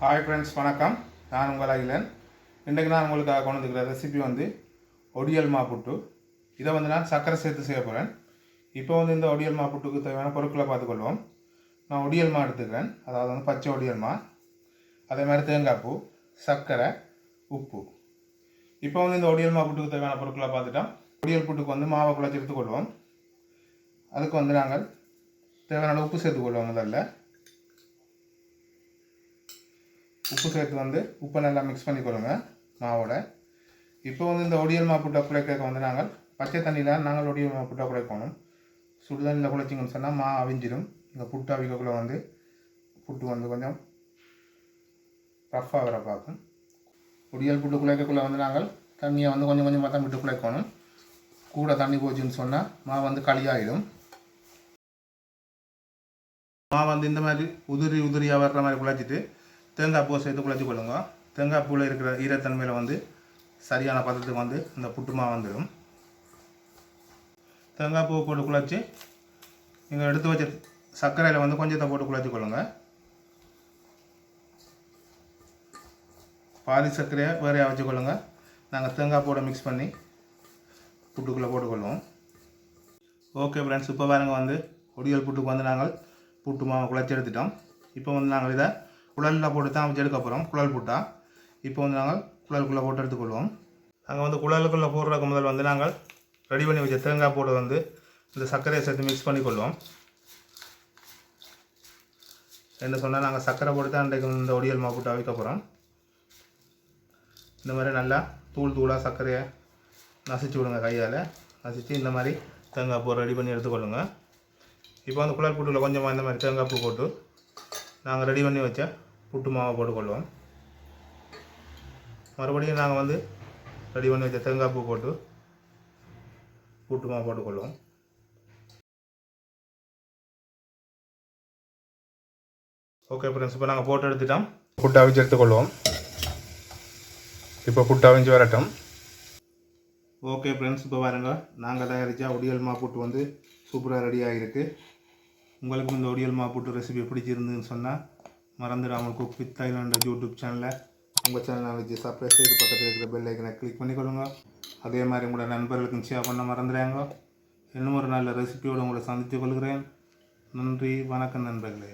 Hi friends வணக்கம். நான் உங்கள் அகிலன். இன்றைக்கு நான் உங்களுக்காக கொண்டு வந்துக்கிற ரெசிபி வந்து ஒடியல் மாப்புட்டு. இதை வந்து நான் சர்க்கரை சேர்த்து செய்ய போகிறேன் இப்போ வந்து இந்த ஒடியல் மாப்புட்டுக்கு தேவையான பொருட்களை பார்த்துக்கொள்வோம். நான் ஒடியல் மா எடுத்துக்கிறேன். அதாவது வந்து பச்சை ஒடியல் மா. அதே மாதிரி தேங்காய் பூ சர்க்கரை உப்பு. இப்போ வந்து இந்த ஒடியல் மாப்புட்டுக்கு தேவையான பொருட்களை பார்த்துட்டோம். ஒடியல் புட்டுக்கு வந்து மாவை குழச்சி எடுத்துக்கொள்வோம். அதுக்கு வந்து நாங்கள் தேவையான உப்பு சேர்த்துக்கொள்வோம் முதல்ல. உப்பு சேர்த்து வந்து உப்பை நல்லா மிக்ஸ் பண்ணிக்கொள்ளுங்க மாவோட. இப்போ வந்து இந்த ஒடியல் மாவு புட்டை குழைக்க வந்து நாங்கள் பச்சை தண்ணியில் நாங்கள் ஒடியல் மா புட்டை குழைக்கணும். சுடு தண்ணியில் குழைச்சிங்கன்னு சொன்னால் மா அவிஞ்சிடும். இந்த புட்டு அவிக்கக்குள்ளே வந்து புட்டு வந்து கொஞ்சம் ரஃப்பாக வர பார்க்கும். ஒடியல் புட்டு குழைக்கக்குள்ளே வந்து நாங்கள் தண்ணியை வந்து கொஞ்சம் கொஞ்சமாக தான் விட்டு குழைக்கணும். கூட தண்ணி போச்சுன்னு சொன்னால் மா வந்து களியாயிடும். மா வந்து இந்த மாதிரி உதிரி உதிரியாக வர்ற மாதிரி குழைச்சிட்டு தேங்காய் பூவை சேர்த்து குழச்சி கொள்ளுங்க தேங்காய் பூவில் இருக்கிற ஈரத்தன்மையில் வந்து சரியான பதத்துக்கு வந்து இந்த புட்டுமா வந்துடும் தேங்காய் பூவை போட்டு குழச்சி நீங்கள் எடுத்து வச்ச சர்க்கரையில் வந்து கொஞ்சத்தை போட்டு குழச்சி கொள்ளுங்கள் பாதி சர்க்கரையை வேறையாக வச்சுக்கொள்ளுங்க நாங்கள் தேங்காய் பூவோட மிக்ஸ் பண்ணி புட்டுக்குள்ளே போட்டுக்கொள்வோம் ஓகே ஃப்ரெண்ட்ஸ் இப்போ பாருங்கள் வந்து ஒடியல் புட்டுக்கு வந்து நாங்கள் புட்டு மாவை குழச்சி எடுத்துட்டோம். இப்போ வந்து நாங்கள் இதை குழலில் போட்டு தான் வச்சு எடுக்க போகிறோம் குழல் புட்டா. இப்போ வந்து நாங்கள் குழலுக்குள்ளே போட்டு எடுத்துக்கொள்வோம். நாங்கள் வந்து குழலுக்குள்ளே போடுறதுக்கு முதல் வந்து நாங்கள் ரெடி பண்ணி வச்ச தேங்காய் போட்டு வந்து இந்த சர்க்கரையை சேர்த்து மிக்ஸ் பண்ணிக்கொள்வோம். என்ன சொன்னால் நாங்கள் சர்க்கரை போட்டு தான் அன்றைக்கு இந்த ஒடியல் மாவு போட்டு அவிக்க போகிறோம் இந்த மாதிரி நல்லா தூள் தூளாக சர்க்கரையை நசிச்சு விடுங்க கையால். நசிச்சு இந்த மாதிரி தேங்காய் பூ ரெடி பண்ணி எடுத்துக்கொள்ளுங்க. இப்போ வந்து குழல் பூட்டில் கொஞ்சமாக இந்த மாதிரி தேங்காய் பூ போட்டு நாங்கள் ரெடி பண்ணி வச்ச புட்டு மாவை போட்டுக்கொள்வோம். மறுபடியும் நாங்கள் வந்து ரெடி பண்ணி வச்ச தேங்காய் பூ போட்டு புட்டு மாவு போட்டுக்கொள்வோம். ஓகே ஃப்ரெண்ட்ஸ் இப்போ நாங்கள் போட்டு எடுத்துட்டோம். புட்டு அவிச்சு எடுத்துக்கொள்வோம். இப்போ புட்டு அவிஞ்சு வரட்டும். ஓகே ஃப்ரெண்ட்ஸ் இப்போ பாருங்க நாங்கள் தயாரித்தா ஒடியல் மா புட்டு வந்து சூப்பராக ரெடி ஆகிருக்கு உங்களுக்கு இந்த ஒடியல் மா புட்டு ரெசிபி பிடிச்சிருந்துன்னு சொன்னால் மறந்துடாமல் குக் வித் தைலாண்ட் யூடியூப் சேனலில் உங்கள் சேனலை வச்சு சப்ஸ்கிரைப் செய்து பக்கத்தில் இருக்கிற பெல் ஐக்கனை கிளிக் பண்ணிக்கொள்ளுங்க. அதே மாதிரி உங்களோட நண்பர்களுக்கும் ஷேர் பண்ண மறந்துடுறாங்க இன்னும் ஒரு நல்ல ரெசிபியோடு உங்களை சந்தித்து கொள்கிறேன். நன்றி வணக்கம் நண்பர்களே.